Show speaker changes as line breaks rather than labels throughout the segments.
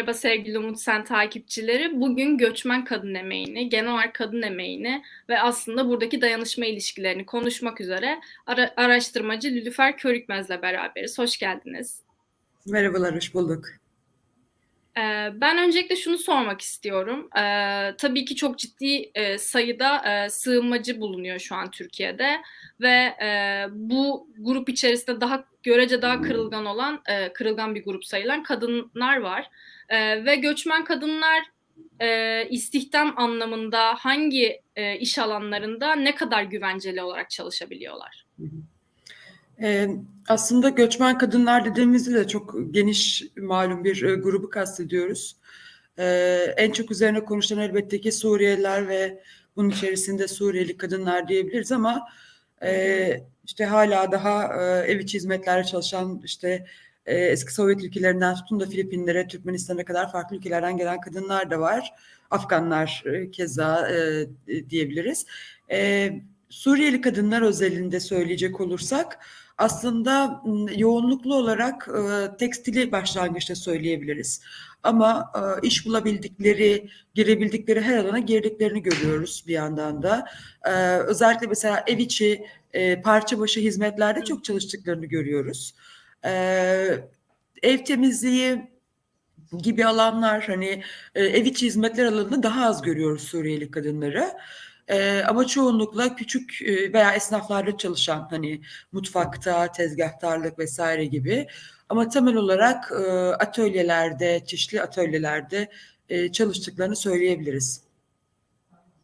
Merhaba sevgili Umut Sen takipçileri. Bugün göçmen kadın emeğini, genel olarak kadın emeğini ve aslında buradaki dayanışma ilişkilerini konuşmak üzere ara- araştırmacı Lülüfer Körükmez'le beraberiz. Hoş geldiniz.
Merhabalar, hoş bulduk.
Ee, ben öncelikle şunu sormak istiyorum. Ee, tabii ki çok ciddi e, sayıda e, sığınmacı bulunuyor şu an Türkiye'de ve e, bu grup içerisinde daha görece daha kırılgan olan, e, kırılgan bir grup sayılan kadınlar var. E, ve göçmen kadınlar e, istihdam anlamında hangi e, iş alanlarında ne kadar güvenceli olarak çalışabiliyorlar?
Ee, aslında göçmen kadınlar dediğimizde de çok geniş malum bir e, grubu kastediyoruz. Ee, en çok üzerine konuşulan elbette ki Suriyeliler ve bunun içerisinde Suriyeli kadınlar diyebiliriz ama e, işte hala daha e, ev içi hizmetlerde çalışan işte e, eski Sovyet ülkelerinden tutun da Filipinlere, Türkmenistan'a kadar farklı ülkelerden gelen kadınlar da var. Afganlar e, keza e, diyebiliriz. E, Suriyeli kadınlar özelinde söyleyecek olursak aslında yoğunluklu olarak e, tekstili başlangıçta söyleyebiliriz. Ama e, iş bulabildikleri, girebildikleri her alana girdiklerini görüyoruz bir yandan da. E, özellikle mesela ev içi e, parça başı hizmetlerde çok çalıştıklarını görüyoruz. E, ev temizliği gibi alanlar hani e, ev içi hizmetler alanında daha az görüyoruz Suriyeli kadınları. Ee, ama çoğunlukla küçük e, veya esnaflarda çalışan hani mutfakta, tezgahtarlık vesaire gibi. Ama temel olarak e, atölyelerde, çeşitli atölyelerde e, çalıştıklarını söyleyebiliriz.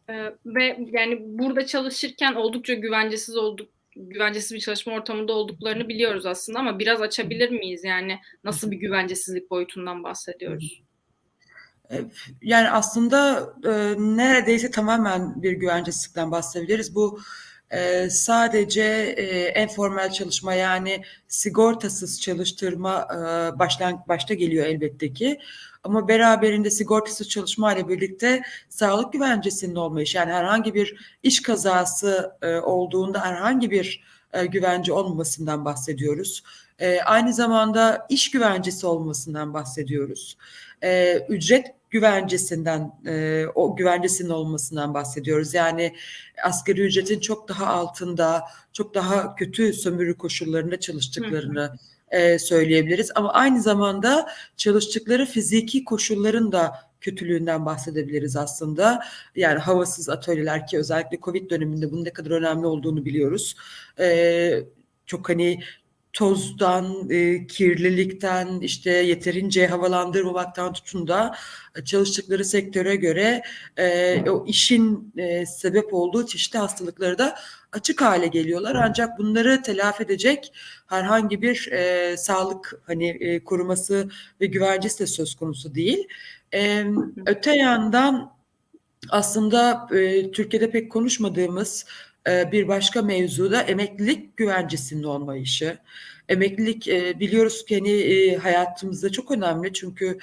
Ee, ve yani burada çalışırken oldukça güvencesiz olduk güvencesiz bir çalışma ortamında olduklarını biliyoruz aslında ama biraz açabilir miyiz? Yani nasıl bir güvencesizlik boyutundan bahsediyoruz?
Yani aslında e, neredeyse tamamen bir güvencesizlikten bahsedebiliriz. Bu e, sadece e, en çalışma yani sigortasız çalıştırma e, baştan başta geliyor elbette ki. Ama beraberinde sigortasız çalışma ile birlikte sağlık güvencesinin olmayışı yani herhangi bir iş kazası e, olduğunda herhangi bir e, güvence olmamasından bahsediyoruz. Aynı zamanda iş güvencesi olmasından bahsediyoruz. Ücret güvencesinden e, o güvencesinin olmasından bahsediyoruz. Yani asgari ücretin çok daha altında, çok daha kötü sömürü koşullarında çalıştıklarını e, söyleyebiliriz. Ama aynı zamanda çalıştıkları fiziki koşulların da kötülüğünden bahsedebiliriz aslında. Yani havasız atölyeler ki özellikle Covid döneminde bunun ne kadar önemli olduğunu biliyoruz. E, çok hani tozdan, e, kirlilikten, işte yeterince havalandırmamaktan tutun da e, çalıştıkları sektöre göre e, o işin e, sebep olduğu çeşitli hastalıkları da açık hale geliyorlar. Ancak bunları telafi edecek herhangi bir e, sağlık hani e, koruması ve güvencesi de söz konusu değil. E, öte yandan aslında e, Türkiye'de pek konuşmadığımız e, bir başka mevzu da emeklilik güvencesinin olmayışı. Emeklilik e, biliyoruz ki hani e, hayatımızda çok önemli çünkü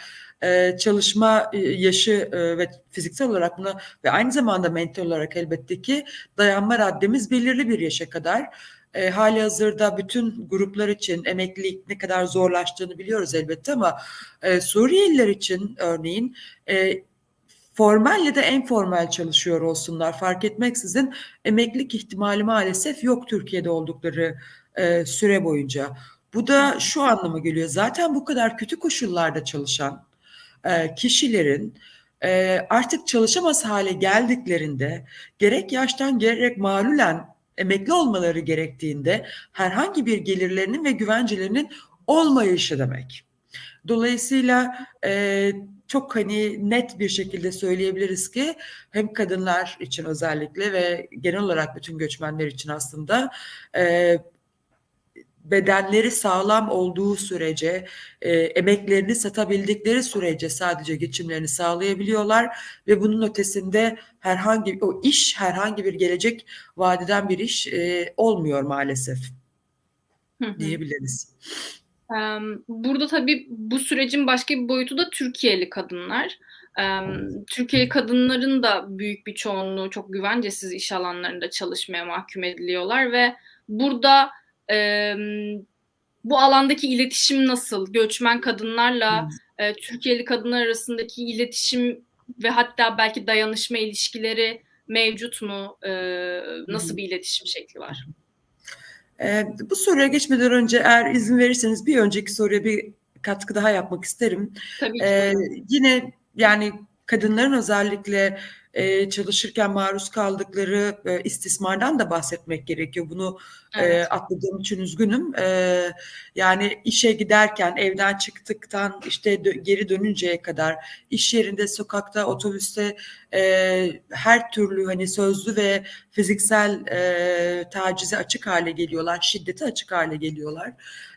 çalışma yaşı ve fiziksel olarak buna ve aynı zamanda mental olarak elbette ki dayanma raddemiz belirli bir yaşa kadar. E, hali hazırda bütün gruplar için emeklilik ne kadar zorlaştığını biliyoruz elbette ama e, Suriyeliler için örneğin e, formal ya da informal çalışıyor olsunlar fark etmeksizin emeklilik ihtimali maalesef yok Türkiye'de oldukları e, süre boyunca. Bu da şu anlama geliyor. Zaten bu kadar kötü koşullarda çalışan e, kişilerin e, artık çalışamaz hale geldiklerinde gerek yaştan gerek malulen emekli olmaları gerektiğinde herhangi bir gelirlerinin ve güvencelerinin olmayışı demek. Dolayısıyla e, çok hani net bir şekilde söyleyebiliriz ki hem kadınlar için özellikle ve genel olarak bütün göçmenler için aslında e, bedenleri sağlam olduğu sürece, e, emeklerini satabildikleri sürece sadece geçimlerini sağlayabiliyorlar ve bunun ötesinde herhangi o iş herhangi bir gelecek vadeden bir iş e, olmuyor maalesef diyebiliriz.
Burada tabii bu sürecin başka bir boyutu da Türkiye'li kadınlar. Türkiye'li kadınların da büyük bir çoğunluğu çok güvencesiz iş alanlarında çalışmaya mahkum ediliyorlar ve burada bu alandaki iletişim nasıl? Göçmen kadınlarla e, Türkiye'li kadınlar arasındaki iletişim ve hatta belki dayanışma ilişkileri mevcut mu? E, nasıl bir iletişim şekli var?
E, bu soruya geçmeden önce eğer izin verirseniz bir önceki soruya bir katkı daha yapmak isterim.
Tabii ki.
E, yine yani kadınların özellikle e, çalışırken maruz kaldıkları e, istismardan da bahsetmek gerekiyor. Bunu
Evet.
e, atladığım için üzgünüm. E, yani işe giderken, evden çıktıktan işte dö- geri dönünceye kadar iş yerinde, sokakta, otobüste e, her türlü hani sözlü ve fiziksel e, tacize açık hale geliyorlar, şiddete açık hale geliyorlar.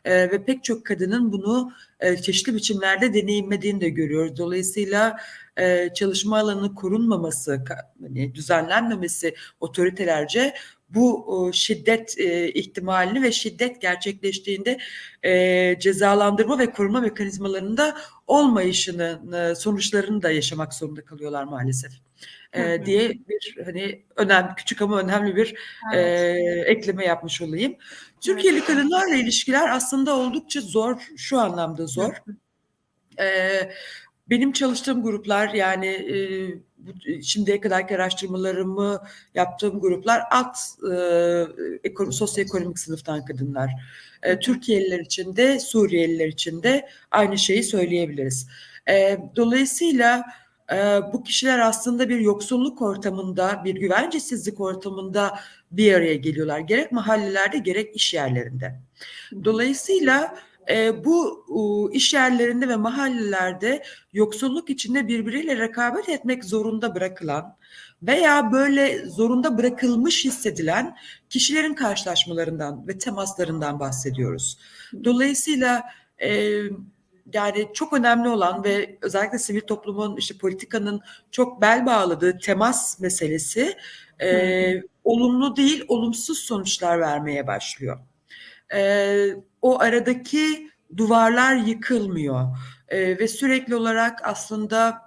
E, ve pek çok kadının bunu e, çeşitli biçimlerde deneyimlediğini de görüyoruz. Dolayısıyla e, çalışma alanının korunmaması, ka- hani düzenlenmemesi otoritelerce bu o, şiddet e, ihtimalini ve şiddet gerçekleştiğinde e, cezalandırma ve koruma mekanizmalarında olmayışının e, sonuçlarını da yaşamak zorunda kalıyorlar maalesef. E, diye bir hani önemli küçük ama önemli bir e,
Evet.
ekleme yapmış olayım. Türkiye'li kadınlarla ilişkiler aslında oldukça zor, şu anlamda zor. Ee, benim çalıştığım gruplar yani e, bu, şimdiye kadarki araştırmalarımı yaptığım gruplar alt e, ekonomi, sosyoekonomik sınıftan kadınlar. E, Türkiye'liler için de Suriyeliler için de aynı şeyi söyleyebiliriz. E, dolayısıyla e, bu kişiler aslında bir yoksulluk ortamında, bir güvencesizlik ortamında bir araya geliyorlar. Gerek mahallelerde gerek iş yerlerinde. Dolayısıyla e, bu u, iş yerlerinde ve mahallelerde yoksulluk içinde birbiriyle rekabet etmek zorunda bırakılan veya böyle zorunda bırakılmış hissedilen kişilerin karşılaşmalarından ve temaslarından bahsediyoruz. Dolayısıyla e, yani çok önemli olan ve özellikle sivil toplumun işte politikanın çok bel bağladığı temas meselesi e, olumlu değil olumsuz sonuçlar vermeye başlıyor. E, o aradaki duvarlar yıkılmıyor e, ve sürekli olarak aslında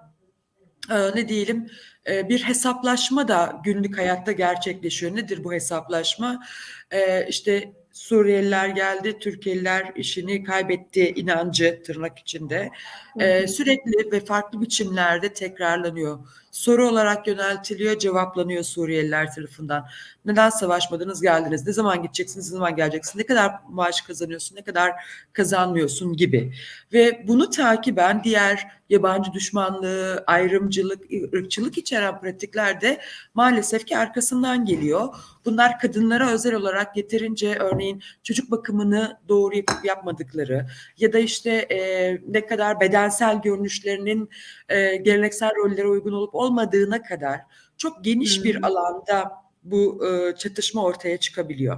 e, ne diyelim e, bir hesaplaşma da günlük hayatta gerçekleşiyor. Nedir bu hesaplaşma? E, işte Suriyeliler geldi, Türkiye'liler işini kaybetti inancı tırnak içinde. E, sürekli ve farklı biçimlerde tekrarlanıyor. Soru olarak yöneltiliyor, cevaplanıyor Suriyeliler tarafından. Neden savaşmadınız, geldiniz? Ne zaman gideceksiniz, ne zaman geleceksiniz? Ne kadar maaş kazanıyorsun, ne kadar kazanmıyorsun gibi. Ve bunu takiben diğer yabancı düşmanlığı, ayrımcılık, ırkçılık içeren pratikler de maalesef ki arkasından geliyor. Bunlar kadınlara özel olarak yeterince örneğin çocuk bakımını doğru yapıp yapmadıkları ya da işte e, ne kadar bedensel görünüşlerinin e, geleneksel rollere uygun olup olmadığına kadar çok geniş
Hı.
bir alanda bu e, çatışma ortaya çıkabiliyor.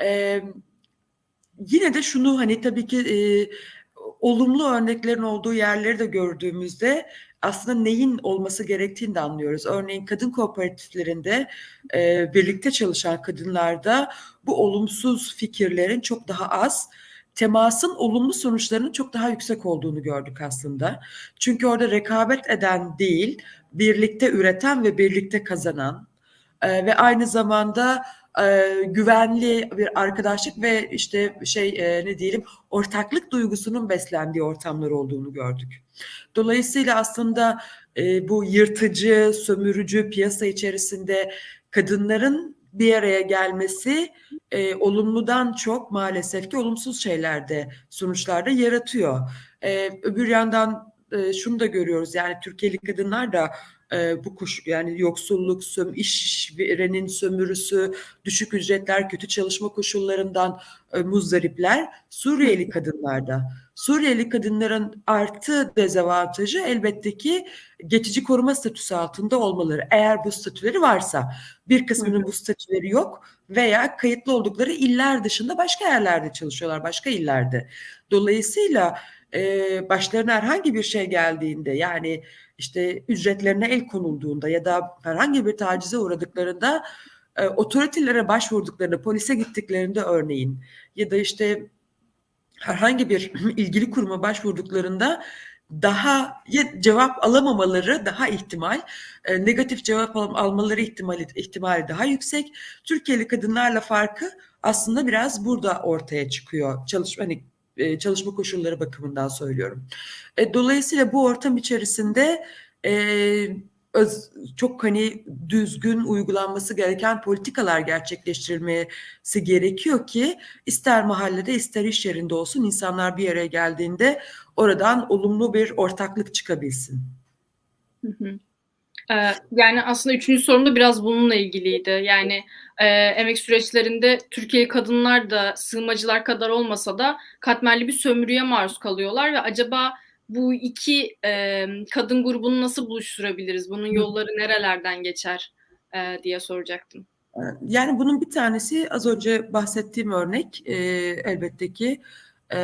E, yine de şunu hani tabii ki e, olumlu örneklerin olduğu yerleri de gördüğümüzde aslında neyin olması gerektiğini de anlıyoruz. Örneğin kadın kooperatiflerinde e, birlikte çalışan kadınlarda bu olumsuz fikirlerin çok daha az, temasın olumlu sonuçlarının çok daha yüksek olduğunu gördük aslında. Çünkü orada rekabet eden değil, birlikte üreten ve birlikte kazanan e, ve aynı zamanda güvenli bir arkadaşlık ve işte şey ne diyelim ortaklık duygusunun beslendiği ortamlar olduğunu gördük. Dolayısıyla aslında bu yırtıcı, sömürücü piyasa içerisinde kadınların bir araya gelmesi e, olumludan çok maalesef ki olumsuz şeylerde sonuçlarda yaratıyor. E, öbür yandan e, şunu da görüyoruz yani Türkiye'li kadınlar da e, bu kuş yani yoksulluk, söm, işverenin sömürüsü, düşük ücretler, kötü çalışma koşullarından e, muzdaripler Suriyeli kadınlarda. Suriyeli kadınların artı dezavantajı elbette ki geçici koruma statüsü altında olmaları. Eğer bu statüleri varsa bir kısmının bu statüleri yok veya kayıtlı oldukları iller dışında başka yerlerde çalışıyorlar, başka illerde. Dolayısıyla e, başlarına herhangi bir şey geldiğinde yani işte ücretlerine el konulduğunda ya da herhangi bir tacize uğradıklarında e, otoritelere başvurduklarında, polise gittiklerinde örneğin ya da işte herhangi bir ilgili kuruma başvurduklarında daha ya cevap alamamaları daha ihtimal, e, negatif cevap al- almaları ihtimali ihtimali daha yüksek. Türkiye'li kadınlarla farkı aslında biraz burada ortaya çıkıyor. Çalışma hani e, çalışma koşulları bakımından söylüyorum. E, dolayısıyla bu ortam içerisinde e, öz, çok hani düzgün uygulanması gereken politikalar gerçekleştirilmesi gerekiyor ki ister mahallede ister iş yerinde olsun insanlar bir yere geldiğinde oradan olumlu bir ortaklık çıkabilsin.
Hı hı. Ee, yani aslında üçüncü sorum da biraz bununla ilgiliydi. Yani e, emek süreçlerinde Türkiye kadınlar da sığınmacılar kadar olmasa da katmerli bir sömürüye maruz kalıyorlar ve acaba bu iki e, kadın grubunu nasıl buluşturabiliriz? Bunun yolları nerelerden geçer e, diye soracaktım.
Yani bunun bir tanesi az önce bahsettiğim örnek e, elbette ki e,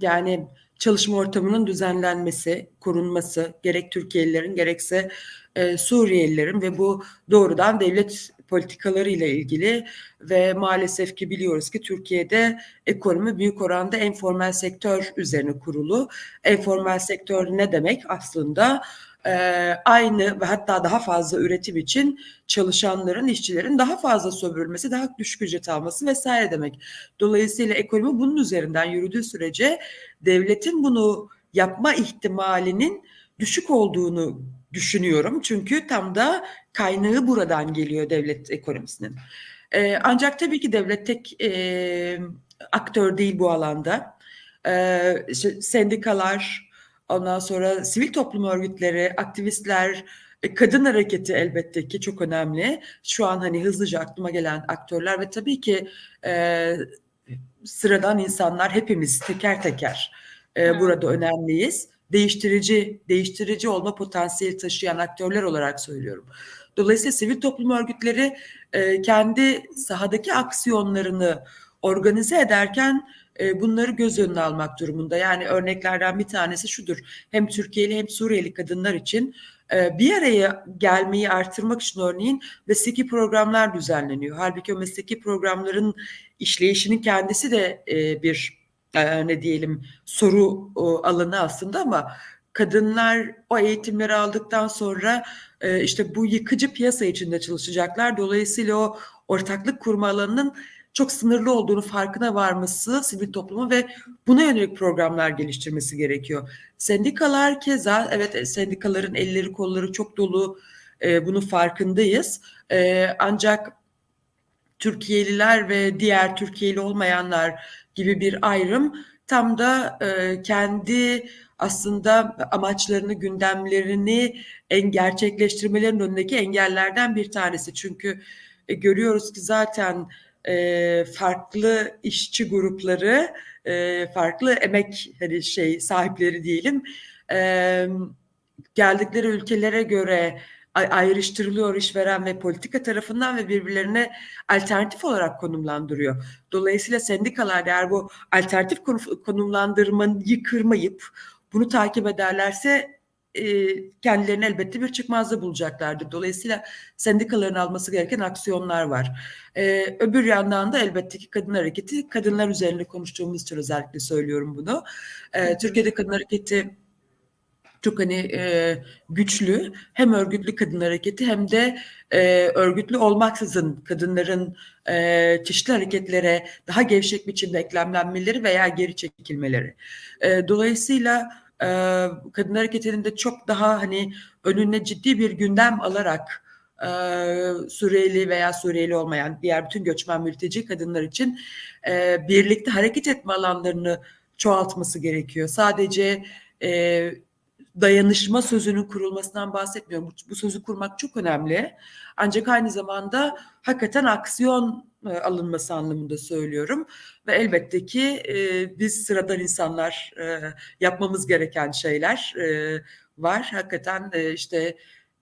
yani çalışma ortamının düzenlenmesi, korunması gerek Türkiye'lilerin gerekse e, Suriyelilerin ve bu doğrudan devlet politikaları ile ilgili ve maalesef ki biliyoruz ki Türkiye'de ekonomi büyük oranda informal sektör üzerine kurulu. Informal sektör ne demek? Aslında e, aynı ve hatta daha fazla üretim için çalışanların, işçilerin daha fazla sömürülmesi, daha düşük ücret alması vesaire demek. Dolayısıyla ekonomi bunun üzerinden yürüdüğü sürece devletin bunu yapma ihtimalinin düşük olduğunu düşünüyorum. Çünkü tam da kaynağı buradan geliyor devlet ekonomisinin. Ee, ancak tabii ki devlet tek e, aktör değil bu alanda. Ee, işte sendikalar, ondan sonra sivil toplum örgütleri, aktivistler, e, kadın hareketi elbette ki çok önemli. Şu an hani hızlıca aklıma gelen aktörler ve tabii ki e, sıradan insanlar hepimiz teker teker e, burada önemliyiz değiştirici, değiştirici olma potansiyeli taşıyan aktörler olarak söylüyorum. Dolayısıyla sivil toplum örgütleri e, kendi sahadaki aksiyonlarını organize ederken e, bunları göz önüne almak durumunda. Yani örneklerden bir tanesi şudur. Hem Türkiye'li hem Suriyeli kadınlar için e, bir araya gelmeyi artırmak için örneğin mesleki programlar düzenleniyor. Halbuki o mesleki programların işleyişinin kendisi de e, bir ne diyelim soru alanı aslında ama kadınlar o eğitimleri aldıktan sonra işte bu yıkıcı piyasa içinde çalışacaklar. Dolayısıyla o ortaklık kurma alanının çok sınırlı olduğunu farkına varması sivil toplumu ve buna yönelik programlar geliştirmesi gerekiyor. Sendikalar keza evet sendikaların elleri kolları çok dolu e, bunun farkındayız. E, ancak Türkiye'liler ve diğer Türkiye'li olmayanlar gibi bir ayrım tam da e, kendi aslında amaçlarını, gündemlerini en gerçekleştirmelerinin önündeki engellerden bir tanesi. Çünkü e, görüyoruz ki zaten e, farklı işçi grupları, e, farklı emek hani şey sahipleri diyelim, e, geldikleri ülkelere göre ayrıştırılıyor işveren ve politika tarafından ve birbirlerine alternatif olarak konumlandırıyor. Dolayısıyla sendikalar eğer bu alternatif konumlandırmayı kırmayıp bunu takip ederlerse e, kendilerini elbette bir çıkmazda bulacaklardır. Dolayısıyla sendikaların alması gereken aksiyonlar var. E, öbür yandan da elbette ki kadın hareketi, kadınlar üzerinde konuştuğumuz için özellikle söylüyorum bunu. E, Türkiye'de kadın hareketi çok hani e, güçlü hem örgütlü kadın hareketi hem de e, örgütlü olmaksızın kadınların e, çeşitli hareketlere daha gevşek biçimde eklemlenmeleri veya geri çekilmeleri. E, dolayısıyla e, kadın hareketinin de çok daha hani önüne ciddi bir gündem alarak e, Suriyeli veya Suriyeli olmayan diğer bütün göçmen mülteci kadınlar için e, birlikte hareket etme alanlarını çoğaltması gerekiyor. Sadece e, dayanışma sözünün kurulmasından bahsetmiyorum. Bu, bu sözü kurmak çok önemli. Ancak aynı zamanda hakikaten aksiyon e, alınması anlamında söylüyorum. Ve elbette ki e, biz sıradan insanlar e, yapmamız gereken şeyler e, var. Hakikaten e, işte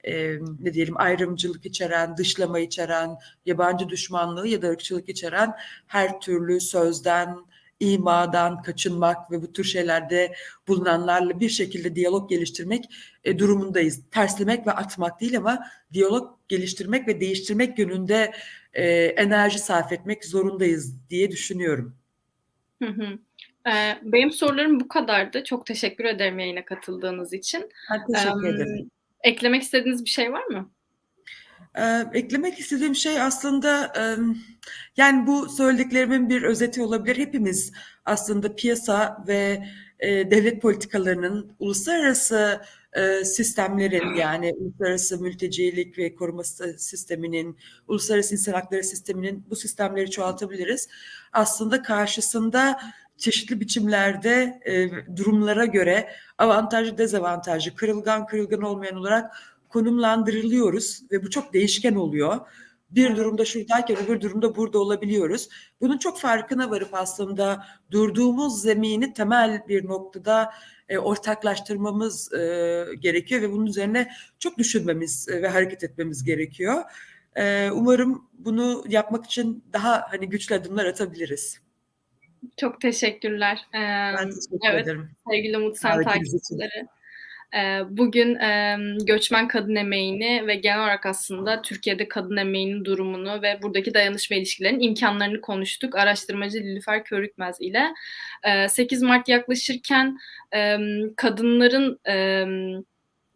e, ne diyelim ayrımcılık içeren, dışlama içeren, yabancı düşmanlığı ya da ırkçılık içeren her türlü sözden, imadan kaçınmak ve bu tür şeylerde bulunanlarla bir şekilde diyalog geliştirmek e, durumundayız. Terslemek ve atmak değil ama diyalog geliştirmek ve değiştirmek yönünde e, enerji sarf etmek zorundayız diye düşünüyorum.
Hı hı. Ee, benim sorularım bu kadardı. Çok teşekkür ederim yayına katıldığınız için.
Ben teşekkür ederim.
Eklemek istediğiniz bir şey var mı?
Ee, eklemek istediğim şey aslında e, yani bu söylediklerimin bir özeti olabilir. Hepimiz aslında piyasa ve e, devlet politikalarının uluslararası e, sistemlerin yani uluslararası mültecilik ve koruma sisteminin, uluslararası insan hakları sisteminin bu sistemleri çoğaltabiliriz. Aslında karşısında çeşitli biçimlerde e, durumlara göre avantajlı, dezavantajlı, kırılgan, kırılgan olmayan olarak konumlandırılıyoruz ve bu çok değişken oluyor. Bir durumda şuradayken öbür durumda burada olabiliyoruz. Bunun çok farkına varıp aslında durduğumuz zemini temel bir noktada e, ortaklaştırmamız e, gerekiyor ve bunun üzerine çok düşünmemiz e, ve hareket etmemiz gerekiyor. E, umarım bunu yapmak için daha hani güçlü adımlar atabiliriz.
Çok teşekkürler. Ee,
Ben teşekkür
evet,
ederim.
Sevgili Umut Sen takipçileri. Ee, Bugün göçmen kadın emeğini ve genel olarak aslında Türkiye'de kadın emeğinin durumunu ve buradaki dayanışma ilişkilerinin imkanlarını konuştuk. Araştırmacı Nilüfer Körükmez ile. Ee, 8 Mart yaklaşırken kadınların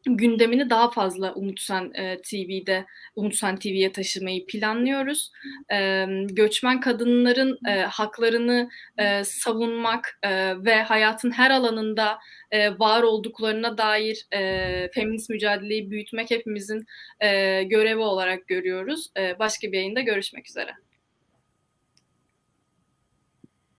gündemini daha fazla Umutsen e, TV'de Umutsen TV'ye taşımayı planlıyoruz. E, göçmen kadınların e, haklarını e, savunmak e, ve hayatın her alanında e, var olduklarına dair e, feminist mücadeleyi büyütmek hepimizin e, görevi olarak görüyoruz. E, başka bir yayında görüşmek üzere.